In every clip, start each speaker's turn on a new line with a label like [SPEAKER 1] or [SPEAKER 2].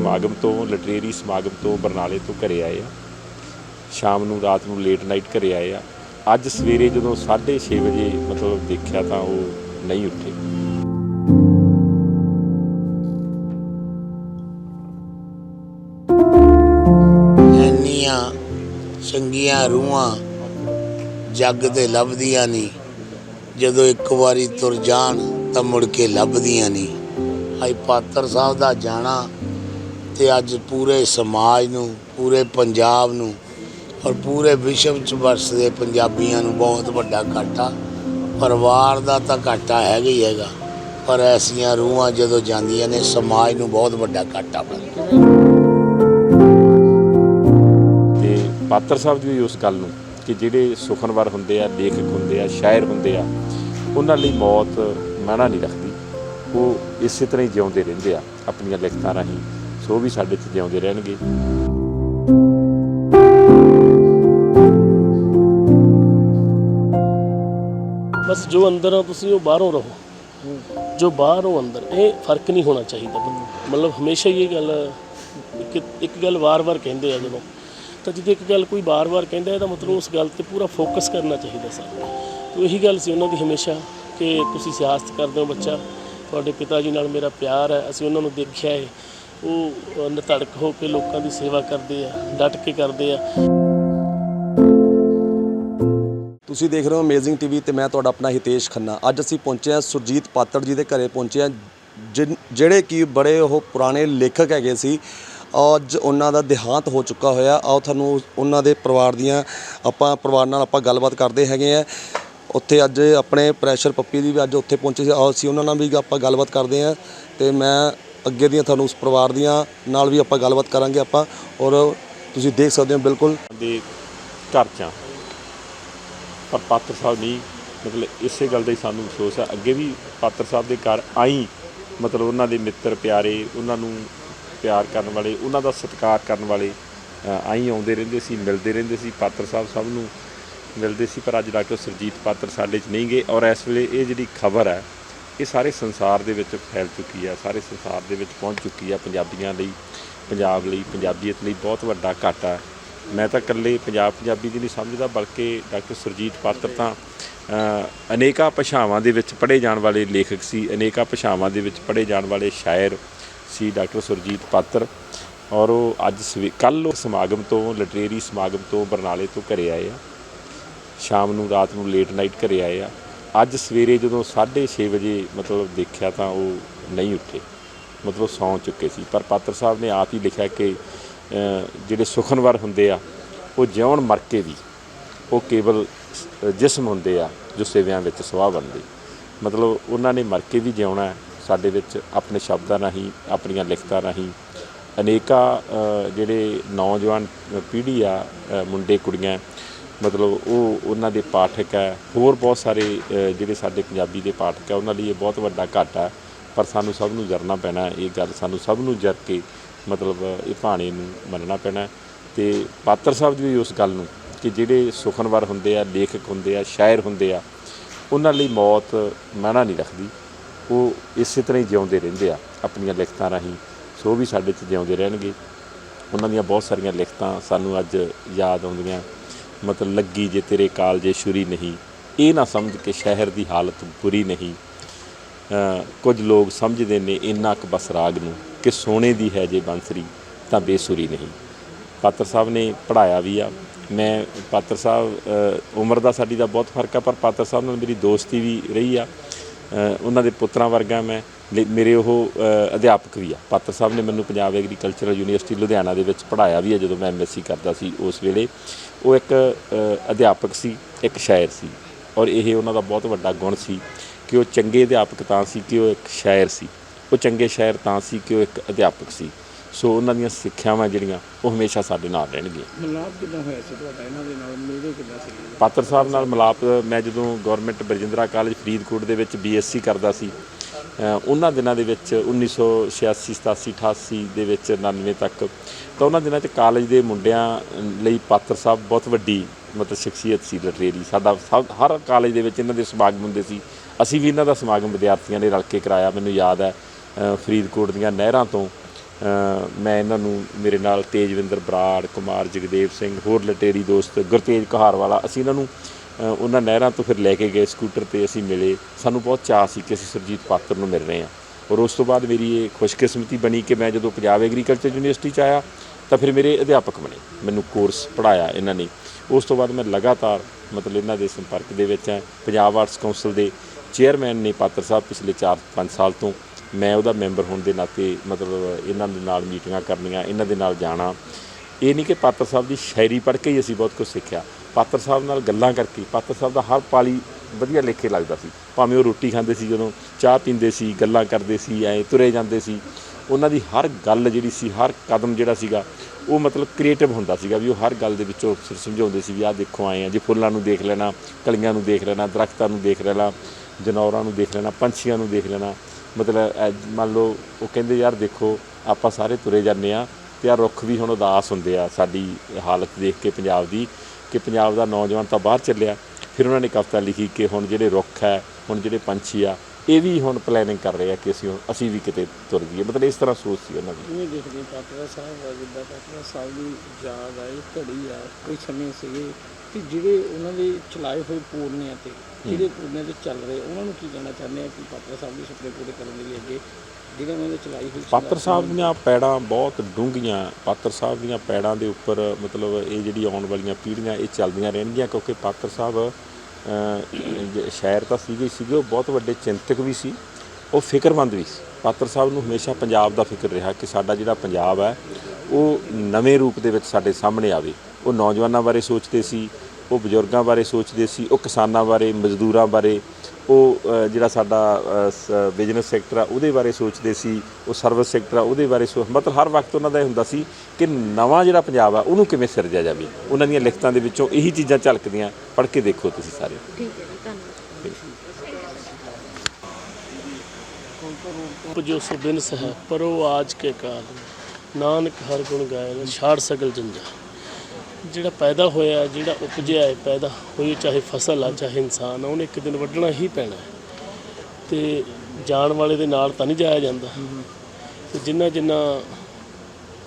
[SPEAKER 1] ਸਮਾਗਮ ਤੋਂ ਲਟਰੇਰੀ ਸਮਾਗਮ ਤੋਂ ਬਰਨਾਲੇ ਤੋਂ ਘਰੇ ਆਏ ਆ। ਸ਼ਾਮ ਨੂੰ, ਰਾਤ ਨੂੰ ਲੇਟ ਨਾਈਟ ਘਰੇ ਆਏ ਆ। ਅੱਜ ਸਵੇਰੇ ਜਦੋਂ 6:30 ਵਜੇ ਮਤਲਬ ਦੇਖਿਆ ਤਾਂ ਉਹ ਨਹੀਂ ਉੱਠੇ।
[SPEAKER 2] ਇੰਨੀਆਂ ਚੰਗੀਆਂ ਰੂਹਾਂ ਜੱਗ ਤੇ ਲੱਭਦੀਆਂ ਨਹੀਂ ਜਦੋਂ ਇੱਕ ਵਾਰੀ ਤੁਰ ਜਾਣ ਤਾਂ ਮੁੜ ਕੇ ਲੱਭਦੀਆਂ ਨਹੀਂ ਅੱਜ ਪਾਤਰ ਸਾਹਿਬ ਦਾ ਜਾਣਾ ਤੇ ਅੱਜ ਪੂਰੇ ਸਮਾਜ ਨੂੰ, ਪੂਰੇ ਪੰਜਾਬ ਨੂੰ ਔਰ ਪੂਰੇ ਵਿਸ਼ਵ ਚ ਵਸਦੇ ਪੰਜਾਬੀਆਂ ਨੂੰ ਬਹੁਤ ਵੱਡਾ ਘਾਟਾ। ਪਰਿਵਾਰ ਦਾ ਤਾਂ ਘਾਟਾ ਹੈਗਾ ਹੀ ਹੈਗਾ, ਪਰ ਐਸੀਆਂ ਰੂਹਾਂ ਜਦੋਂ ਜਾਂਦੀਆਂ ਨੇ, ਸਮਾਜ ਨੂੰ ਬਹੁਤ ਵੱਡਾ ਘਾਟਾ ਪੈਂਦਾ
[SPEAKER 1] ਤੇ ਪਾਤਰ ਸਾਹਿਬ ਦੀ ਵੀ ਉਸ ਗੱਲ ਨੂੰ ਕਿ ਜਿਹੜੇ ਸੁਖਨਵਰ ਹੁੰਦੇ ਆ, ਲੇਖਕ ਹੁੰਦੇ ਆ, ਸ਼ਾਇਰ ਹੁੰਦੇ ਆ, ਉਹਨਾਂ ਲਈ ਮੌਤ ਮਾਣਾ ਨਹੀਂ ਰੱਖਦੀ। ਉਹ ਇਸੇ ਤਰ੍ਹਾਂ ਹੀ ਜਿਉਂਦੇ ਰਹਿੰਦੇ ਆ, ਆਪਣੀਆਂ ਲਿਖਤਾਂ ਰਾਹੀਂ। ਉਹ ਵੀ ਸਾਡੇ 'ਚ ਜਿਉਂਦੇ ਰਹਿਣਗੇ।
[SPEAKER 3] ਬਸ ਜੋ ਅੰਦਰ ਆ ਤੁਸੀਂ ਉਹ ਬਾਹਰੋਂ ਰਹੋ। ਜੋ ਬਾਹਰ ਅੰਦਰ, ਇਹ ਫ਼ਰਕ ਨਹੀਂ ਹੋਣਾ ਚਾਹੀਦਾ। ਮਤਲਬ ਹਮੇਸ਼ਾ ਹੀ ਇਹ ਗੱਲ, ਇੱਕ ਇੱਕ ਗੱਲ ਵਾਰ-ਵਾਰ ਕਹਿੰਦੇ ਆ ਜਦੋਂ। ਤਾਂ ਜਦੋਂ ਇੱਕ ਗੱਲ ਕੋਈ ਵਾਰ-ਵਾਰ ਕਹਿੰਦਾ ਇਹਦਾ ਮਤਲਬ ਉਸ ਗੱਲ ਤੇ ਪੂਰਾ ਫੋਕਸ ਕਰਨਾ ਚਾਹੀਦਾ ਸਾਨੂੰ ਤਾਂ ਇਹੀ ਗੱਲ ਸੀ ਉਹਨਾਂ ਦੀ ਹਮੇਸ਼ਾ, ਕਿ ਤੁਸੀਂ ਸਿਆਸਤ ਕਰਦੇ ਹੋ ਬੱਚਾ। ਤੁਹਾਡੇ ਪਿਤਾ ਜੀ ਨਾਲ ਮੇਰਾ ਪਿਆਰ ਹੈ, ਅਸੀਂ ਉਹਨਾਂ ਨੂੰ ਦੇਖਿਆ ਹੈ। ਉਹ ਅ, ਹੋ ਕੇ ਲੋਕਾਂ ਦੀ ਸੇਵਾ ਕਰਦੇ ਆ ਡਟ ਕੇ ਕਰਦੇ ਆ।
[SPEAKER 4] ਤੁਸੀਂ ਦੇਖ ਰਹੇ ਹੋ ਅਮੇਜ਼ਿੰਗ ਟੀਵੀ ਤੇ ਮੈਂ ਤੁਹਾਡਾ ਆਪਣਾ ਹਿਤੇਸ਼ ਖੰਨਾ। ਅੱਜ ਅਸੀਂ ਪਹੁੰਚੇ ਹਾਂ ਸੁਰਜੀਤ ਪਾਤੜ ਜੀ ਦੇ ਘਰੇ ਪਹੁੰਚੇ ਹਾਂ ਜਿਨ- ਜਿਹੜੇ ਕਿ ਬੜੇ ਉਹ ਪੁਰਾਣੇ ਲੇਖਕ ਹੈਗੇ ਸੀ। ਅੱਜ ਉਹਨਾਂ ਦਾ ਦੇਹਾਂਤ ਹੋ ਚੁੱਕਾ ਹੋਇਆ। ਆਓ ਤੁਹਾਨੂੰ ਉਹਨਾਂ ਦੇ ਪਰਿਵਾਰ ਦੀਆਂ ਆਪਾਂ ਪਰਿਵਾਰ ਨਾਲ ਆਪਾਂ ਗੱਲਬਾਤ ਕਰਦੇ ਹੈਗੇ ਆ ਉੱਥੇ ਅੱਜ ਆਪਣੇ ਪ੍ਰੈਸ਼ਰ ਪੱਪੀ ਦੀ ਵੀ ਅੱਜ ਉੱਥੇ ਪਹੁੰਚੇ ਸੀ। ਆਓ ਅਸੀਂ ਉਹਨਾਂ ਨਾਲ ਵੀ ਆਪਾਂ ਗੱਲਬਾਤ ਕਰਦੇ ਹਾਂ। ਤੇ ਮੈਂ ਅੱਗੇ ਦੀਆਂ ਤੁਹਾਨੂੰ ਉਸ ਪਰਿਵਾਰ ਦੀਆਂ ਨਾਲ ਵੀ ਆਪਾਂ ਗੱਲਬਾਤ ਕਰਾਂਗੇ ਆਪਾਂ ਔਰ ਤੁਸੀਂ ਦੇਖ ਸਕਦੇ ਹੋ ਬਿਲਕੁਲ।
[SPEAKER 1] ਦੇ ਘਰ 'ਚ ਆ ਪਰ ਪਾਤਰ ਸਾਹਿਬ ਨਹੀਂ ਮਤਲਬ ਇਸੇ ਗੱਲ ਦਾ ਹੀ ਸਾਨੂੰ ਅਫਸੋਸ ਹੈ ਅੱਗੇ ਵੀ ਪਾਤਰ ਸਾਹਿਬ ਦੇ ਘਰ ਆਈ ਮਤਲਬ ਉਹਨਾਂ ਦੇ ਮਿੱਤਰ ਪਿਆਰੇ ਉਹਨਾਂ ਨੂੰ ਪਿਆਰ ਕਰਨ ਵਾਲੇ ਉਹਨਾਂ ਦਾ ਸਤਿਕਾਰ ਕਰਨ ਵਾਲੇ ਅ, ਆਈ ਆਉਂਦੇ ਰਹਿੰਦੇ ਸੀ ਮਿਲਦੇ ਰਹਿੰਦੇ ਸੀ। ਪਾਤਰ ਸਾਹਿਬ ਸਭ ਨੂੰ ਮਿਲਦੇ ਸੀ ਪਰ ਅੱਜ ਡਾਕਟਰ ਸਰਜੀਤ ਪਾਤਰ ਸਾਡੇ 'ਚ ਨਹੀਂ ਗਏ ਔਰ ਇਸ ਵੇਲੇ ਇਹ ਜਿਹੜੀ ਖਬਰ ਹੈ ਇਹ ਸਾਰੇ ਸੰਸਾਰ ਦੇ ਵਿੱਚ ਫੈਲ ਚੁੱਕੀ ਹੈ, ਸਾਰੇ ਸੰਸਾਰ ਦੇ ਵਿੱਚ ਪਹੁੰਚ ਚੁੱਕੀ ਹੈ ਪੰਜਾਬੀਆਂ ਲਈ, ਪੰਜਾਬ ਲਈ, ਪੰਜਾਬੀਅਤ ਲਈ ਬਹੁਤ ਵੱਡਾ ਘਾਟਾ ਮੈਂ ਤਾਂ ਇਕੱਲੇ ਪੰਜਾਬ ਪੰਜਾਬੀ ਦੀ ਨਹੀਂ ਸਮਝਦਾ, ਬਲਕਿ ਡਾਕਟਰ ਸੁਰਜੀਤ ਪਾਤਰ ਤਾਂ ਅਨੇਕਾਂ ਭਾਸ਼ਾਵਾਂ ਦੇ ਵਿੱਚ ਪੜ੍ਹੇ ਜਾਣ ਵਾਲੇ ਲੇਖਕ ਸੀ, ਅਨੇਕਾਂ ਭਾਸ਼ਾਵਾਂ ਦੇ ਵਿੱਚ ਪੜ੍ਹੇ ਜਾਣ ਵਾਲੇ ਸ਼ਾਇਰ ਸੀ ਡਾਕਟਰ ਸੁਰਜੀਤ ਪਾਤਰ। ਔਰ ਉਹ ਅੱਜ ਕੱਲ੍ਹ ਉਹ ਸਮਾਗਮ ਤੋਂ, ਲਿਟਰੇਰੀ ਸਮਾਗਮ ਤੋਂ ਬਰਨਾਲੇ ਤੋਂ ਘਰੇ ਆਏ ਆ। ਸ਼ਾਮ ਨੂੰ, ਰਾਤ ਨੂੰ, ਲੇਟ ਨਾਈਟ ਘਰੇ ਆਏ ਆ। ਅੱਜ ਸਵੇਰੇ ਜਦੋਂ 6:30 ਵਜੇ ਮਤਲਬ ਦੇਖਿਆ ਤਾਂ ਉਹ ਨਹੀਂ ਉੱਠੇ। ਮਤਲਬ ਸੌਂ ਚੁੱਕੇ ਸੀ। ਪਰ ਪਾਤਰ ਸਾਹਿਬ ਨੇ ਆਪ ਹੀ ਲਿਖਿਆ ਕਿ ਜਿਹੜੇ ਸੁਖਨਵਰ ਹੁੰਦੇ ਆ, ਉਹ ਜਿਉਣ ਮਰ ਕੇ ਵੀ ਉਹ ਕੇਵਲ ਜਿਸਮ ਹੁੰਦੇ ਆ, ਜੋ ਸੇਵਿਆਂ ਵਿੱਚ ਸੁਆਹ ਬਣਦੇ। ਮਤਲਬ ਉਹਨਾਂ ਨੇ ਮਰ ਕੇ ਵੀ ਜਿਉਣਾ ਸਾਡੇ ਵਿੱਚ ਆਪਣੇ ਸ਼ਬਦਾਂ ਰਾਹੀਂ, ਆਪਣੀਆਂ ਲਿਖਤਾਂ ਰਾਹੀਂ ਅਨੇਕਾਂ ਜਿਹੜੇ ਨੌਜਵਾਨ ਪੀੜ੍ਹੀ ਆ ਮੁੰਡੇ, ਕੁੜੀਆਂ ਮਤਲਬ ਉਹ ਉਹਨਾਂ ਦੇ ਪਾਠਕ ਹੈ। ਹੋਰ ਬਹੁਤ ਸਾਰੇ ਜਿਹੜੇ ਸਾਡੇ ਪੰਜਾਬੀ ਦੇ ਪਾਠਕ ਹੈ, ਉਹਨਾਂ ਲਈ ਇਹ ਬਹੁਤ ਵੱਡਾ ਘਾਟਾ ਹੈ। ਪਰ ਸਾਨੂੰ ਸਭ ਨੂੰ ਜਰਨਾ ਪੈਣਾ ਇਹ ਗੱਲ ਸਾਨੂੰ ਸਭ ਨੂੰ ਜਰ ਕੇ ਮਤਲਬ ਇਹ ਭਾਣੇ ਨੂੰ ਮੰਨਣਾ ਪੈਣਾ ਹੈ। ਤੇ ਪਾਤਰ ਸਾਹਿਬ ਦੀ ਵੀ ਉਸ ਗੱਲ ਨੂੰ ਕਿ ਜਿਹੜੇ ਸੁਖਨਵਰ ਹੁੰਦੇ ਆ, ਲੇਖਕ ਹੁੰਦੇ ਆ, ਸ਼ਾਇਰ ਹੁੰਦੇ ਆ, ਉਹਨਾਂ ਲਈ ਮੌਤ ਮਾਣਾ ਨਹੀਂ ਰੱਖਦੀ। ਉਹ ਇਸੇ ਤਰ੍ਹਾਂ ਹੀ ਜਿਉਂਦੇ ਰਹਿੰਦੇ ਆ ਆਪਣੀਆਂ ਲਿਖਤਾਂ ਰਾਹੀਂ। ਸੋ ਵੀ ਸਾਡੇ 'ਚ ਜਿਉਂਦੇ ਰਹਿਣਗੇ। ਉਹਨਾਂ ਦੀਆਂ ਬਹੁਤ ਸਾਰੀਆਂ ਲਿਖਤਾਂ ਸਾਨੂੰ ਅੱਜ ਯਾਦ ਆਉਂਦੀਆਂ। ਮਤਲਬ ਲੱਗੀ ਜੇ ਤੇਰੇ ਕਾਲਜੇ ਛੁਰੀ ਨਹੀਂ। ਇਹ ਨਾ ਸਮਝ ਕੇ ਸ਼ਹਿਰ ਦੀ ਹਾਲਤ ਬੁਰੀ ਨਹੀਂ। ਕੁਝ ਲੋਕ ਸਮਝਦੇ ਨੇ ਇੰਨਾ ਕੁ ਬਸ ਰਾਗ ਨੂੰ ਕਿ ਸੋਨੇ ਦੀ ਹੈ ਜੇ ਬੰਸਰੀ ਤਾਂ ਬੇਸੁਰੀ ਨਹੀਂ। ਪਾਤਰ ਸਾਹਿਬ ਨੇ ਪੜਾਇਆ ਵੀ ਆ। ਮੈਂ ਪਾਤਰ ਸਾਹਿਬ ਉਮਰ ਦਾ ਸਾਡੀ ਦਾ ਬਹੁਤ ਫ਼ਰਕ ਆ, ਪਰ ਪਾਤਰ ਸਾਹਿਬ ਨਾਲ ਮੇਰੀ ਦੋਸਤੀ ਵੀ ਰਹੀ ਆ। ਉਹਨਾਂ ਦੇ ਪੁੱਤਰਾਂ ਵਰਗਾ ਮੈਂ। ਮੇਰੇ ਉਹ ਅਧਿਆਪਕ ਵੀ ਆ। ਪਾਤਰ ਸਾਹਿਬ ਨੇ ਮੈਨੂੰ ਪੰਜਾਬ ਐਗਰੀਕਲਚਰਲ ਯੂਨੀਵਰਸਿਟੀ ਲੁਧਿਆਣਾ ਦੇ ਵਿੱਚ ਪੜਾਇਆ ਵੀ ਆ ਜਦੋਂ ਮੈਂ ਐਮਐਸਸੀ ਕਰਦਾ ਸੀ ਉਸ ਵੇਲੇ। ਉਹ ਇੱਕ ਅਧਿਆਪਕ ਸੀ ਇੱਕ ਸ਼ਾਇਰ ਸੀ। ਔਰ ਇਹ ਉਹਨਾਂ ਦਾ ਬਹੁਤ ਵੱਡਾ ਗੁਣ ਸੀ ਕਿ ਉਹ ਚੰਗੇ ਅਧਿਆਪਕ ਤਾਂ ਸੀ ਕਿ ਉਹ ਇੱਕ ਸ਼ਾਇਰ ਸੀ। ਉਹ ਚੰਗੇ ਸ਼ਾਇਰ ਤਾਂ ਸੀ ਕਿ ਉਹ ਇੱਕ ਅਧਿਆਪਕ ਸੀ। ਸੋ ਉਹਨਾਂ ਦੀਆਂ ਸਿੱਖਿਆਵਾਂ ਜਿਹੜੀਆਂ ਉਹ ਹਮੇਸ਼ਾ ਸਾਡੇ ਨਾਲ ਰਹਿਣਗੀਆਂ।
[SPEAKER 5] ਮਿਲਾਪ ਕਿੱਦਾਂ ਹੋਇਆ ਸੀ ਤੁਹਾਡਾ? ਇਹਨਾਂ ਦੇ ਨਾਲ ਮਿਲਦੇ ਕਿੱਦਾਂ ਸੀ?
[SPEAKER 1] ਪਾਤਰ ਸਾਹਿਬ ਨਾਲ ਮਿਲਾਪ ਮੈਂ ਜਦੋਂ ਗਵਰਨਮੈਂਟ ਬਰਜਿੰਦਰਾ ਕਾਲਜ ਫਰੀਦਕੋਟ ਦੇ ਵਿੱਚ ਬੀਐਸਸੀ ਕਰਦਾ ਸੀ ਉਹਨਾਂ ਦਿਨਾਂ ਦੇ ਵਿੱਚ 1986 87 88 ਦੇ ਵਿੱਚ 99 ਤੱਕ। ਤਾਂ ਉਹਨਾਂ ਦਿਨਾਂ 'ਚ ਕਾਲਜ ਦੇ ਮੁੰਡਿਆਂ ਲਈ ਪਾਤਰ ਸਾਹਿਬ ਬਹੁਤ ਵੱਡੀ ਮਤਲਬ ਸ਼ਖਸੀਅਤ ਸੀ ਲਟਰੇਰੀ ਸਾਡਾ ਸਭ, ਹਰ ਕਾਲਜ ਦੇ ਵਿੱਚ ਇਹਨਾਂ ਦੇ ਸਮਾਗਮ ਹੁੰਦੇ ਸੀ। ਅਸੀਂ ਵੀ ਇਹਨਾਂ ਦਾ ਸਮਾਗਮ ਵਿਦਿਆਰਥੀਆਂ ਨੇ ਰਲ ਕੇ ਕਰਾਇਆ, ਮੈਨੂੰ ਯਾਦ ਹੈ ਫਰੀਦਕੋਟ ਦੀਆਂ ਨਹਿਰਾਂ ਤੋਂ ਮੈਂ ਇਹਨਾਂ ਨੂੰ ਮੇਰੇ ਨਾਲ ਤੇਜਵਿੰਦਰ ਬਰਾੜ, ਕੁਮਾਰ ਜਗਦੇਵ ਸਿੰਘ, ਹੋਰ ਲਟੇਰੀ ਦੋਸਤ ਗੁਰਤੇਜ ਕਹਾਰ ਵਾਲਾ ਅਸੀਂ ਇਹਨਾਂ ਨੂੰ ਉਹਨਾਂ ਨਹਿਰਾਂ ਤੋਂ ਫਿਰ ਲੈ ਕੇ ਗਏ, ਸਕੂਟਰ ਤੇ ਅਸੀਂ ਮਿਲੇ। ਸਾਨੂੰ ਬਹੁਤ ਚਾਅ ਸੀ ਕਿ ਅਸੀਂ ਸੁਰਜੀਤ ਪਾਤਰ ਨੂੰ ਮਿਲ ਰਹੇ ਹਾਂ ਔਰ ਉਸ ਤੋਂ ਬਾਅਦ ਮੇਰੀ ਇਹ ਖੁਸ਼ਕਿਸਮਤੀ ਬਣੀ ਕਿ ਮੈਂ ਜਦੋਂ ਪੰਜਾਬ ਐਗਰੀਕਲਚਰ ਯੂਨੀਵਰਸਿਟੀ 'ਚ ਆਇਆ, ਤਾਂ ਫਿਰ ਮੇਰੇ ਅਧਿਆਪਕ ਬਣੇ। ਮੈਨੂੰ ਕੋਰਸ ਪੜਾਇਆ ਇਹਨਾਂ ਨੇ। ਉਸ ਤੋਂ ਬਾਅਦ ਮੈਂ ਲਗਾਤਾਰ ਮਤਲਬ ਇਹਨਾਂ ਦੇ ਸੰਪਰਕ ਦੇ ਵਿੱਚ ਹਾਂ। ਪੰਜਾਬ ਆਰਟਸ ਕਾਉਂਸਲ ਦੇ ਚੇਅਰਮੈਨ ਨੇ ਪਾਤਰ ਸਾਹਿਬ ਪਿਛਲੇ 4-5 ਸਾਲ ਤੋਂ ਮੈਂ ਉਹਦਾ ਮੈਂਬਰ ਹੋਣ ਦੇ ਨਾਤੇ ਮਤਲਬ ਇਹਨਾਂ ਦੇ ਨਾਲ ਮੀਟਿੰਗਾਂ ਕਰਨੀਆਂ, ਇਹਨਾਂ ਦੇ ਨਾਲ ਜਾਣਾ। ਇਹ ਨਹੀਂ ਕਿ ਪਾਤਰ ਸਾਹਿਬ ਦੀ ਸ਼ਾਇਰੀ ਪੜ੍ਹ ਕੇ ਹੀ ਅਸੀਂ ਬਹੁਤ ਕੁਝ ਸਿੱਖਿਆ। ਪਾਤਰ ਸਾਹਿਬ ਨਾਲ ਗੱਲਾਂ ਕਰਕੇ ਪਾਤਰ ਸਾਹਿਬ ਦਾ ਹਰ ਪਾਲੀ ਵਧੀਆ ਲੇਖੇ ਲੱਗਦਾ ਸੀ। ਭਾਵੇਂ ਉਹ ਰੋਟੀ ਖਾਂਦੇ ਸੀ ਜਦੋਂ, ਚਾਹ ਪੀਂਦੇ ਸੀ, ਗੱਲਾਂ ਕਰਦੇ ਸੀ, ਐਂ ਤੁਰੇ ਜਾਂਦੇ ਸੀ। ਉਹਨਾਂ ਦੀ ਹਰ ਗੱਲ ਜਿਹੜੀ ਸੀ, ਹਰ ਕਦਮ ਜਿਹੜਾ ਸੀਗਾ, ਉਹ ਮਤਲਬ ਕ੍ਰੀਏਟਿਵ ਹੁੰਦਾ ਸੀਗਾ ਵੀ ਉਹ ਹਰ ਗੱਲ ਦੇ ਵਿੱਚੋਂ ਸ- ਸਮਝਾਉਂਦੇ ਸੀ ਵੀ ਆਹ ਦੇਖੋ ਆਏ ਆ, ਜੇ ਫੁੱਲਾਂ ਨੂੰ ਦੇਖ ਲੈਣਾ, ਕਲੀਆਂ ਨੂੰ ਦੇਖ ਲੈਣਾ, ਦਰਖਤਾਂ ਨੂੰ ਦੇਖ ਲੈਣਾ, ਜਨੌਰਾਂ ਨੂੰ ਦੇਖ ਲੈਣਾ, ਪੰਛੀਆਂ ਨੂੰ ਦੇਖ ਲੈਣਾ, ਮਤਲਬ ਐ ਮੰਨ ਲਓ ਉਹ ਕਹਿੰਦੇ ਯਾਰ ਦੇਖੋ, ਆਪਾਂ ਸਾਰੇ ਤੁਰੇ ਜਾਂਦੇ ਆ ਤੇ ਆ ਰੁੱਖ ਵੀ ਹੁਣ ਉਦਾਸ ਹੁੰਦੇ ਆ ਸਾਡੀ ਹਾਲਤ ਦੇਖ ਕੇ ਪੰਜਾਬ ਦੀ। ਕਿ ਪੰਜਾਬ ਦਾ ਨੌਜਵਾਨ ਤਾਂ ਬਾਹਰ ਚੱਲਿਆ, ਫਿਰ ਉਹਨਾਂ ਨੇ ਕਵਿਤਾ ਲਿਖੀ ਕਿ ਹੁਣ ਜਿਹੜੇ ਰੁੱਖ ਹੈ, ਹੁਣ ਜਿਹੜੇ ਪੰਛੀ ਆ, ਇਹ ਵੀ ਹੁਣ ਪਲੈਨਿੰਗ ਕਰ ਰਹੇ ਆ ਕਿ ਅਸੀਂ ਹੁਣ- ਅਸੀਂ ਵੀ ਕਿਤੇ ਤੁਰ ਜਾਈਏ। ਮਤਲਬ ਇਸ ਤਰ੍ਹਾਂ ਸੋਚ ਸੀ ਉਹਨਾਂ ਦੀ।
[SPEAKER 5] ਕਿਵੇਂ ਦੇਖਦੇ ਪਾਤਰਾ ਸਾਹਿਬ ਆ ਜਿੱਦਾਂ ਪਾਤਰਾ ਸਾਹਿਬ ਦੀ ਯਾਦ ਆ ਘੜੀ ਆ, ਕੋਈ ਸਮੇਂ ਸੀਗੇ ਕਿ ਜਿਹੜੇ ਉਹਨਾਂ ਦੇ ਚਲਾਏ ਹੋਏ ਪੂਰਨਿਆਂ ਤੇ ਜਿਹੜੇ ਪੂਰਨਿਆਂ ਤੇ ਚੱਲ ਰਹੇ ਉਹਨਾਂ ਨੂੰ ਕੀ ਕਹਿਣਾ ਚਾਹੁੰਦੇ ਆ ਕਿ ਪਾਤਰਾ ਸਾਹਿਬ ਦੇ ਸੁਪਨੇ ਪੂਰੇ ਕਰਨ ਦੇ ਲਈ ਅੱਗੇ ਜਿਹੜੇ ਉਹਨਾਂ ਦੇ ਚਲਾਈ ਹੋਈ
[SPEAKER 1] ਪਾਤਰ ਸਾਹਿਬ ਦੀਆਂ ਪੈੜਾਂ ਬਹੁਤ ਡੂੰਘੀਆਂ ਪਾਤਰ ਸਾਹਿਬ ਦੀਆਂ ਪੈੜਾਂ ਦੇ ਉੱਪਰ ਮਤਲਬ ਇਹ ਜਿਹੜੀ ਆਉਣ ਵਾਲੀਆਂ ਪੀੜ੍ਹੀਆਂ ਇਹ ਚੱਲਦੀਆਂ ਰਹਿਣਗੀਆਂ ਕਿਉਂਕਿ ਪਾਤਰ ਸਾਹਿਬ ਸ਼ਾਇਰ ਤਾਂ ਸੀਗੇ ਸੀਗੇ ਉਹ ਬਹੁਤ ਵੱਡੇ ਚਿੰਤਕ ਵੀ ਸੀ ਉਹ ਫਿਕਰਮੰਦ ਵੀ ਸੀ। ਪਾਤਰ ਸਾਹਿਬ ਨੂੰ ਹਮੇਸ਼ਾ ਪੰਜਾਬ ਦਾ ਫਿਕਰ ਰਿਹਾ ਕਿ ਸਾਡਾ ਜਿਹੜਾ ਪੰਜਾਬ ਹੈ ਉਹ ਨਵੇਂ ਰੂਪ ਦੇ ਵਿੱਚ ਸਾਡੇ ਸਾਹਮਣੇ ਆਵੇ। ਉਹ ਨੌਜਵਾਨਾਂ ਬਾਰੇ ਸੋਚਦੇ ਸੀ ਉਹ ਬਜ਼ੁਰਗਾਂ ਬਾਰੇ ਸੋਚਦੇ ਸੀ ਉਹ ਕਿਸਾਨਾਂ ਬਾਰੇ ਮਜ਼ਦੂਰਾਂ ਬਾਰੇ ਉਹ ਜਿਹੜਾ ਸਾਡਾ ਬਿਜ਼ਨਸ ਸੈਕਟਰ ਆ ਉਹਦੇ ਬਾਰੇ ਸੋਚਦੇ ਸੀ ਉਹ ਸਰਵਿਸ ਸੈਕਟਰ ਆ ਉਹਦੇ ਬਾਰੇ ਸੋਚ ਮਤਲਬ ਹਰ ਵਕਤ ਉਹਨਾਂ ਦਾ ਇਹ ਹੁੰਦਾ ਸੀ ਕਿ ਨਵਾਂ ਜਿਹੜਾ ਪੰਜਾਬ ਆ ਉਹਨੂੰ ਕਿਵੇਂ ਸਿਰਜਿਆ ਜਾਵੇ? ਉਹਨਾਂ ਦੀਆਂ ਲਿਖਤਾਂ ਦੇ ਵਿੱਚੋਂ ਇਹੀ ਚੀਜ਼ਾਂ ਝਲਕਦੀਆਂ ਪੜ੍ਹ ਕੇ ਦੇਖੋ ਤੁਸੀਂ ਸਾਰੇ।
[SPEAKER 6] ਠੀਕ ਹੈ ਜੀ ਧੰਨਵਾਦ।
[SPEAKER 3] ਜੋ ਸੁਬਿਨਸ ਹੈ ਪਰ ਉਹ ਆਜ ਕੇ ਕਾਲ ਨਾਨਕ ਹਰ ਗੁਣ ਗਾਇਨ ਛਾੜ ਸਗਲ ਜੰਜਾ। ਜਿਹੜਾ ਪੈਦਾ ਹੋਇਆ, ਜਿਹੜਾ ਉਪਜਿਆ ਹੈ, ਪੈਦਾ ਹੋਈ, ਚਾਹੇ ਫਸਲ ਆ, ਚਾਹੇ ਇਨਸਾਨ ਆ, ਉਹਨੇ ਇੱਕ ਦਿਨ ਵੱਢਣਾ ਹੀ ਪੈਣਾ ਹੈ। ਤੇ ਜਾਣ ਵਾਲੇ ਦੇ ਨਾਲ ਤਾਂ ਨਹੀਂ ਜਾਇਆ ਜਾਂਦਾ। ਤੇ ਜਿੰਨਾ ਜਿੰਨਾ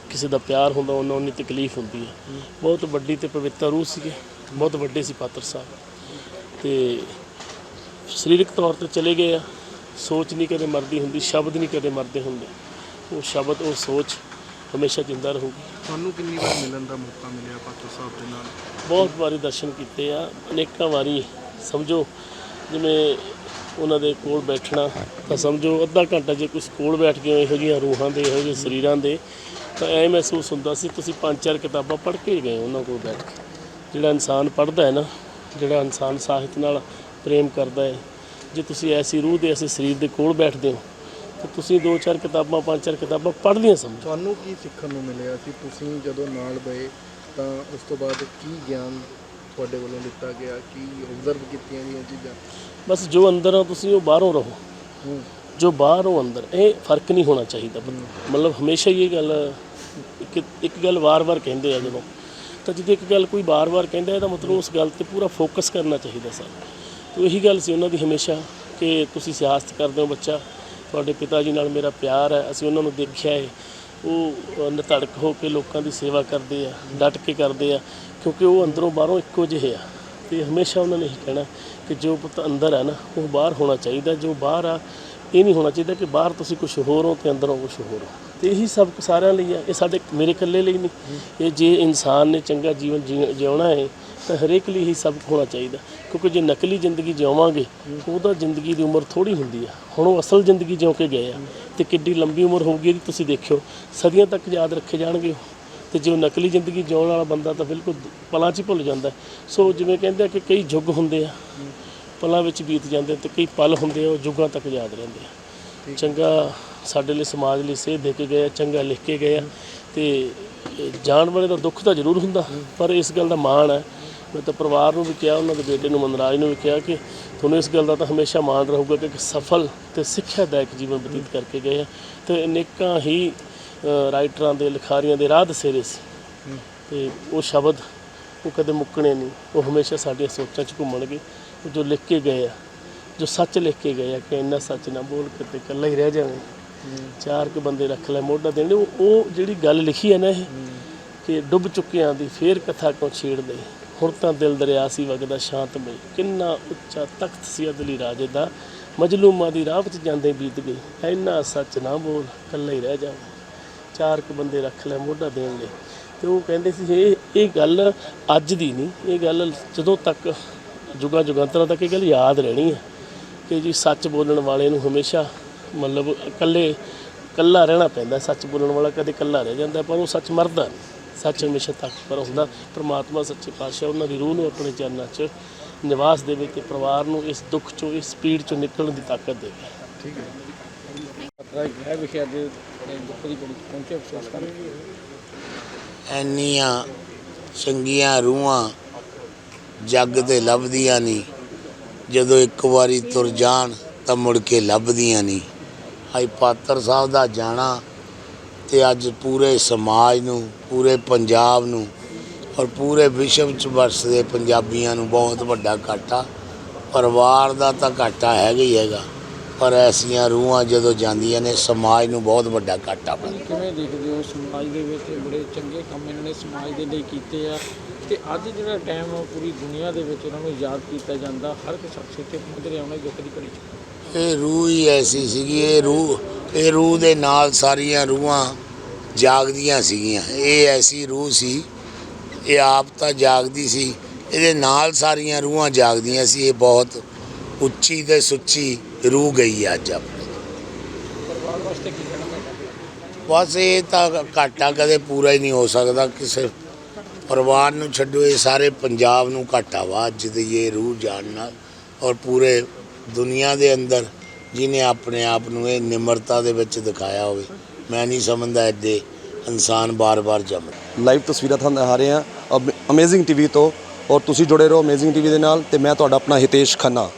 [SPEAKER 3] ਕਿਸੇ ਦਾ ਪਿਆਰ ਹੁੰਦਾ ਉਹਨਾਂ ਉਨੀ ਤਕਲੀਫ ਹੁੰਦੀ ਹੈ। ਬਹੁਤ ਵੱਡੀ ਤੇ ਪਵਿੱਤਰ ਰੂਹ ਸੀਗੇ, ਬਹੁਤ ਵੱਡੇ ਸੀ ਪਾਤਰ ਸਾਹਿਬ। ਤੇ ਸਰੀਰਕ ਤੌਰ ਤੇ ਚਲੇ ਗਏ ਆ। ਸੋਚ ਨਹੀਂ ਕਦੇ ਮਰਦੀ ਹੁੰਦੀ, ਸ਼ਬਦ ਨਹੀਂ ਕਦੇ ਮਰਦੇ ਹੁੰਦੇ। ਉਹ ਸ਼ਬਦ, ਉਹ ਸੋਚ ਹਮੇਸ਼ਾ ਜਿੰਦਾ ਰਹੂਗੀ।
[SPEAKER 5] ਤੁਹਾਨੂੰ ਕਿੰਨੀ ਵਾਰ ਮਿਲਣ ਦਾ ਮੌਕਾ ਮਿਲਿਆ ਪਾਤਰਾ ਸਾਹਿਬ ਦੇ ਨਾਲ?
[SPEAKER 3] ਬਹੁਤ ਵਾਰੀ ਦਰਸ਼ਨ ਕੀਤੇ ਆ। ਅਨੇਕਾਂ ਵਾਰੀ ਸਮਝੋ ਜਿਵੇਂ ਉਹਨਾਂ ਦੇ ਕੋਲ ਬੈਠਣਾ ਤਾਂ ਸਮਝੋ ਅੱਧਾ ਘੰਟਾ ਜੇ ਕੁਝ ਕੋਲ ਬੈਠ ਗਏ ਇਹੋ ਜਿਹੀਆਂ ਰੂਹਾਂ ਦੇ ਇਹੋ ਜਿਹੇ ਸਰੀਰਾਂ ਦੇ ਤਾਂ ਐ ਮਹਿਸੂਸ ਹੁੰਦਾ ਸੀ ਤੁਸੀਂ ਪੰਜ ਚਾਰ ਕਿਤਾਬਾਂ ਪੜ੍ਹ ਕੇ ਗਏ ਉਹਨਾਂ ਕੋਲ ਬੈਠ ਕੇ। ਜਿਹੜਾ ਇਨਸਾਨ ਪੜ੍ਹਦਾ ਹੈ ਨਾ ਜਿਹੜਾ ਇਨਸਾਨ ਸਾਹਿਤ ਨਾਲ ਪ੍ਰੇਮ ਕਰਦਾ ਹੈ ਜੇ ਤੁਸੀਂ ਐਸੀ ਰੂਹ ਦੇ ਐਸੇ ਸਰੀਰ ਦੇ ਕੋਲ ਬੈਠਦੇ ਹੋ ਤਾਂ ਤੁਸੀਂ ਦੋ ਚਾਰ ਕਿਤਾਬਾਂ ਪੰਜ ਚਾਰ ਕਿਤਾਬਾਂ ਪੜ੍ਹਦੀਆਂ ਸਮਝੋ
[SPEAKER 7] ਤੁਹਾਨੂੰ ਕੀ ਸਿੱਖਣ ਨੂੰ ਮਿਲਿਆ ਸੀ ਤੁਸੀਂ ਜਦੋਂ ਨਾਲ ਗਏ ਤਾਂ ਉਸ ਤੋਂ ਬਾਅਦ ਕੀ ਗਿਆਨ ਤੁਹਾਡੇ ਵੱਲੋਂ ਦਿੱਤਾ ਗਿਆ ਕੀ ਆਬਜ਼ਰਵ ਕੀਤੀਆਂ ਗਈਆਂ ਚੀਜ਼ਾਂ?
[SPEAKER 3] ਬਸ ਜੋ ਅੰਦਰ ਆ ਤੁਸੀਂ ਉਹ ਬਾਹਰੋਂ ਰਹੋ। ਜੋ ਬਾਹਰ ਉਹ ਅੰਦਰ ਇਹ ਫ਼ਰਕ ਨਹੀਂ ਹੋਣਾ ਚਾਹੀਦਾ। ਮਤਲਬ ਹਮੇਸ਼ਾ ਹੀ ਇਹ ਗੱਲ ਇੱਕ ਇੱਕ ਗੱਲ ਵਾਰ-ਵਾਰ ਕਹਿੰਦੇ ਆ ਜਦੋਂ। ਤਾਂ ਜਦੋਂ ਇੱਕ ਗੱਲ ਕੋਈ ਵਾਰ-ਵਾਰ ਕਹਿੰਦਾ ਇਹਦਾ ਮਤਲਬ ਉਸ ਗੱਲ ਤੇ ਪੂਰਾ ਫੋਕਸ ਕਰਨਾ ਚਾਹੀਦਾ ਸਾਨੂੰ। ਤਾਂ ਇਹੀ ਗੱਲ ਸੀ ਉਹਨਾਂ ਦੀ ਹਮੇਸ਼ਾ ਕਿ ਤੁਸੀਂ ਸਿਆਸਤ ਕਰਦੇ ਹੋ ਬੱਚਾ। ਤੁਹਾਡੇ ਪਿਤਾ ਜੀ ਨਾਲ ਮੇਰਾ ਪਿਆਰ ਹੈ ਅਸੀਂ ਉਹਨਾਂ ਨੂੰ ਦੇਖਿਆ ਹੈ। ਉਹ ਅ, ਹੋ ਕੇ ਲੋਕਾਂ ਦੀ ਸੇਵਾ ਕਰਦੇ ਆ ਡਟ ਕੇ ਕਰਦੇ ਆ ਕਿਉਂਕਿ ਉਹ ਅੰਦਰੋਂ ਬਾਹਰੋਂ ਇੱਕੋ ਜਿਹੇ ਆ। ਤੇ ਹਮੇਸ਼ਾ ਉਹਨਾਂ ਨੇ ਇਹੀ ਕਹਿਣਾ ਕਿ ਜੋ ਪੁੱਤ ਅੰਦਰ ਹੈ ਨਾ ਉਹ ਬਾਹਰ ਹੋਣਾ ਚਾਹੀਦਾ ਜੋ ਬਾਹਰ ਆ ਇਹ ਨਹੀਂ ਹੋਣਾ ਚਾਹੀਦਾ ਕਿ ਬਾਹਰ ਤੁਸੀਂ ਕੁਝ ਹੋਰ ਹੋ ਤੇ ਅੰਦਰੋਂ ਕੁਝ ਹੋਰ ਹੋ। ਤੇ ਇਹੀ ਸਭ ਸਾਰਿਆਂ ਲਈ ਆ। ਇਹ ਸਾਡੇ ਮੇਰੇ ਇਕੱਲੇ ਲਈ ਨਹੀਂ। ਇਹ ਜੇ ਇਨਸਾਨ ਨੇ ਚੰਗਾ ਜੀਵਨ ਜੀ- ਜਿਉਣਾ ਹੈ ਤਾਂ ਹਰੇਕ ਲਈ ਹੀ ਸਭ ਹੋਣਾ ਚਾਹੀਦਾ। ਕਿਉਂਕਿ ਜੇ ਨਕਲੀ ਜ਼ਿੰਦਗੀ ਜਿਉਵਾਂਗੇ ਉਹਦਾ ਜ਼ਿੰਦਗੀ ਦੀ ਉਮਰ ਥੋੜੀ ਹੁੰਦੀ ਆ। ਹੁਣ ਉਹ ਅਸਲ ਜ਼ਿੰਦਗੀ ਜਿਉ ਕੇ ਗਏ ਆ ਤੇ ਕਿੱਡੀ ਲੰਬੀ ਉਮਰ ਹੋਊਗੀ ਇਹਦੀ ਤੁਸੀਂ ਦੇਖਿਓ। ਸਦੀਆਂ ਤੱਕ ਯਾਦ ਰੱਖੇ ਜਾਣਗੇ। ਤੇ ਜੇ ਉਹ ਨਕਲੀ ਜ਼ਿੰਦਗੀ ਜਿਉਣ ਵਾਲਾ ਬੰਦਾ ਤਾਂ ਬਿਲਕੁਲ ਪਲਾਂ 'ਚ ਹੀ ਭੁੱਲ ਜਾਂਦਾ। ਸੋ ਜਿਵੇਂ ਕਹਿੰਦੇ ਆ ਕਿ ਕਈ ਯੁੱਗ ਹੁੰਦੇ ਆ ਪਲਾਂ ਵਿੱਚ ਬੀਤ ਜਾਂਦੇ ਤੇ ਕਈ ਪਲ ਹੁੰਦੇ ਆ ਉਹ ਯੁੱਗਾਂ ਤੱਕ ਯਾਦ ਰਹਿੰਦੇ ਆ। ਚੰਗਾ ਸਾਡੇ ਲਈ ਸਮਾਜ ਲਈ ਸੇਧ ਦੇ ਕੇ ਗਏ ਆ ਚੰਗਾ ਲਿਖ ਕੇ ਗਏ ਆ। ਤੇ ਜਾਣ ਵਾਲੇ ਦਾ ਦੁੱਖ ਤਾਂ ਜ਼ਰੂਰ ਹੁੰਦਾ ਪਰ ਇਸ ਗੱਲ ਦਾ ਮਾਣ ਹੈ ਮੈਂ ਤਾਂ ਪਰਿਵਾਰ ਨੂੰ ਵੀ ਕਿਹਾ ਉਹਨਾਂ ਦੇ ਬੇਟੇ ਨੂੰ ਮਨਰਾਜ ਨੂੰ ਵੀ ਕਿਹਾ ਕਿ ਤੁਹਾਨੂੰ ਇਸ ਗੱਲ ਦਾ ਤਾਂ ਹਮੇਸ਼ਾ ਮਾਣ ਰਹੂਗਾ ਕਿ ਇੱਕ ਸਫਲ ਤੇ ਸਿੱਖਿਆਦਾਇਕ ਜੀਵਨ ਬਤੀਤ ਕਰਕੇ ਗਏ ਆ। ਤੇ ਅਨੇਕਾਂ ਹੀ ਰਾਈਟਰਾਂ ਦੇ ਲਿਖਾਰੀਆਂ ਦੇ ਰਾਹ ਦਸੇਰੇ ਸੀ। ਤੇ ਉਹ ਸ਼ਬਦ ਉਹ ਕਦੇ ਮੁੱਕਣੇ ਨਹੀਂ। ਉਹ ਹਮੇਸ਼ਾ ਸਾਡੀਆਂ ਸੋਚਾਂ 'ਚ ਘੁੰਮਣਗੇ। ਜੋ ਲਿਖ ਕੇ ਗਏ ਆ ਜੋ ਸੱਚ ਲਿਖ ਕੇ ਗਏ ਆ ਕਿ ਇੰਨਾ ਸੱਚ ਨਾ ਬੋਲ ਕੇ ਤੇ ਇਕੱਲਾ ਹੀ ਰਹਿ ਜਾਵੇਂ। ਚਾਰ ਕੁ ਬੰਦੇ ਰੱਖ ਲੈ ਮੋਢਾ ਦੇਣ ਉਹ ਉਹ ਜਿਹੜੀ ਗੱਲ ਲਿਖੀ ਹੈ ਨਾ ਇਹ ਕਿ ਡੁੱਬ ਚੁੱਕਿਆਂ ਦੀ ਫੇਰ ਕਥਾ ਕਿਉਂ ਛੇੜਦੇ? ਹੁਣ ਤਾਂ ਦਿਲ ਦਰਿਆ ਸੀ ਵਗਦਾ ਸ਼ਾਂਤਮਈ। ਕਿੰਨਾ ਉੱਚਾ ਤਖਤ ਸੀ ਅਦਲੀ ਰਾਜੇ ਦਾ। ਮਜਲੂਮਾਂ ਦੀ ਰਾਹ ਵਿੱਚ ਜਾਂਦੇ ਬੀਤ ਗਈ ਐਨਾ ਸੱਚ ਨਾ ਬੋਲ, ਇਕੱਲਾ ਹੀ ਰਹਿ ਜਾ। ਚਾਰ ਕੁ ਬੰਦੇ ਰੱਖ ਲੈ ਮੋਢਾ ਦੇਣ ਲਈ। ਤੇ ਉਹ ਕਹਿੰਦੇ ਸੀ, ਇਹ ਇਹ ਗੱਲ ਅੱਜ ਦੀ ਨਹੀਂ। ਇਹ ਗੱਲ ਜਦੋਂ ਤੱਕ, ਜੁਗਾਂ ਜੁਗਾਂਤਰਾਂ ਤੱਕ ਇਹ ਗੱਲ ਯਾਦ ਰਹਿਣੀ ਹੈ। ਕਿ ਜੀ ਸੱਚ ਬੋਲਣ ਵਾਲੇ ਨੂੰ ਹਮੇਸ਼ਾ ਮਤਲਬ ਇਕੱਲੇ, ਇਕੱਲਾ ਰਹਿਣਾ ਪੈਂਦਾ। ਸੱਚ ਬੋਲਣ ਵਾਲਾ ਕਦੇ ਇਕੱਲਾ ਰਹਿ ਜਾਂਦਾ ਪਰ ਉਹ ਸੱਚ ਮਰਦਾ ਨਹੀਂ। ਸੱਚ ਹਮੇਸ਼ਾ ਤਾਕਤਵਰ ਹੁੰਦਾ ਪ੍ਰਮਾਤਮਾ ਸੱਚੇ ਪਾਤਸ਼ਾਹ ਉਹਨਾਂ ਦੀ ਰੂਹ ਨੂੰ ਆਪਣੇ ਚਰਨਾਂ 'ਚ ਨਿਵਾਸ ਦੇਵੇ ਤੇ ਪਰਿਵਾਰ ਨੂੰ ਇਸ ਦੁੱਖ 'ਚੋਂ ਇਸ ਪੀੜ 'ਚੋਂ ਨਿਕਲਣ ਦੀ ਤਾਕਤ ਦੇਵੇ।
[SPEAKER 5] ਪਤਰਾ ਗ੍ਰਹਿ ਵਿਖੇ ਅੱਜ ਦੁੱਖ ਦੀ ਘੜੀ 'ਚ ਪਹੁੰਚੇ ਅਫਸੋਸ ਕਰਨ।
[SPEAKER 2] ਐਨੀਆਂ ਚੰਗੀਆਂ ਰੂਹਾਂ ਜੱਗ ਤੇ ਲੱਭਦੀਆਂ ਨਹੀਂ। ਜਦੋਂ ਇੱਕ ਵਾਰੀ ਤੁਰ ਜਾਣ ਤਾਂ ਮੁੜ ਕੇ ਲੱਭਦੀਆਂ ਨਹੀਂ। ਅੱਜ ਪਾਤਰ ਸਾਹਿਬ ਦਾ ਜਾਣਾ ਤੇ ਅੱਜ ਪੂਰੇ ਸਮਾਜ ਨੂੰ ਪੂਰੇ ਪੰਜਾਬ ਨੂੰ ਔਰ ਪੂਰੇ ਵਿਸ਼ਵ ਚ ਵਸਦੇ ਪੰਜਾਬੀਆਂ ਨੂੰ ਬਹੁਤ ਵੱਡਾ ਘਾਟਾ। ਪਰਿਵਾਰ ਦਾ ਤਾਂ ਘਾਟਾ ਹੈਗਾ ਹੀ ਹੈਗਾ ਪਰ ਐਸੀਆਂ ਰੂਹਾਂ ਜਦੋਂ ਜਾਂਦੀਆਂ ਨੇ ਸਮਾਜ ਨੂੰ ਬਹੁਤ ਵੱਡਾ ਘਾਟਾ ਪੈਂਦਾ
[SPEAKER 5] ਕਿਵੇਂ ਦੇਖਦੇ ਹੋ ਸਮਾਜ ਦੇ ਵਿੱਚ ਬੜੇ ਚੰਗੇ ਕੰਮ ਇਹਨਾਂ ਨੇ ਸਮਾਜ ਦੇ ਲਈ ਕੀਤੇ ਆ? ਤੇ ਅੱਜ ਜਿਹੜਾ ਟਾਈਮ ਆ ਪੂਰੀ ਦੁਨੀਆ ਦੇ ਵਿੱਚ ਉਹਨਾਂ ਨੂੰ ਯਾਦ ਕੀਤਾ ਜਾਂਦਾ ਹਰ ਇੱਕ ਸ਼ਖਸ ਇੱਥੇ ਪਹੁੰਚ ਰਿਹਾ ਉਹਨਾਂ ਦੀ ਦੁੱਖ ਦੀ ਘੜੀ
[SPEAKER 2] ਇਹ ਰੂਹ ਹੀ ਐਸੀ ਸੀਗੀ ਇਹ ਰੂਹ ਇਹ ਰੂਹ ਦੇ ਨਾਲ ਸਾਰੀਆਂ ਰੂਹਾਂ ਜਾਗਦੀਆਂ ਸੀਗੀਆਂ। ਇਹ ਐਸੀ ਰੂਹ ਸੀ, ਇਹ ਆਪ ਤਾਂ ਜਾਗਦੀ ਸੀ। ਇਹਦੇ ਨਾਲ ਸਾਰੀਆਂ ਰੂਹਾਂ ਜਾਗਦੀਆਂ ਸੀ। ਇਹ ਬਹੁਤ ਉੱਚੀ ਤੇ ਸੁੱਚੀ ਰੂਹ ਗਈ ਹੈ ਅੱਜ ਆਪਣੀ। ਬਸ ਇਹ ਤਾਂ ਘਾਟਾ ਕਦੇ ਪੂਰਾ ਹੀ ਨਹੀਂ ਹੋ ਸਕਦਾ। ਕਿਸੇ ਪਰਿਵਾਰ ਨੂੰ ਛੱਡੋ, ਇਹ ਸਾਰੇ ਪੰਜਾਬ ਨੂੰ ਘਾਟਾ ਵਾ ਅੱਜ ਦੀ ਇਹ ਰੂਹ ਜਾਣ ਨਾਲ। ਔਰ ਪੂਰੇ ਦੁਨੀਆ ਦੇ ਅੰਦਰ ਜਿਹਨੇ ਆਪਣੇ ਆਪ ਨੂੰ ਇਹ ਨਿਮਰਤਾ ਦੇ ਵਿੱਚ ਦਿਖਾਇਆ ਹੋਵੇ। ਮੈਂ ਨਹੀਂ ਸਮਝਦਾ ਐਡੇ ਇਨਸਾਨ ਬਾਰ-ਬਾਰ ਜੰਮ
[SPEAKER 4] ਲਾਈਵ ਤਸਵੀਰਾਂ ਤੁਹਾਨੂੰ ਦਿਖਾ ਰਹੇ ਹਾਂ। ਅਮੇਜ਼ਿੰਗ ਟੀਵੀ ਤੋਂ ਔਰ ਤੁਸੀਂ ਜੁੜੇ ਰਹੋ ਅਮੇਜ਼ਿੰਗ ਟੀਵੀ ਦੇ ਨਾਲ ਤੇ ਮੈਂ ਤੁਹਾਡਾ ਆਪਣਾ ਹਿਤੇਸ਼ ਖੰਨਾ।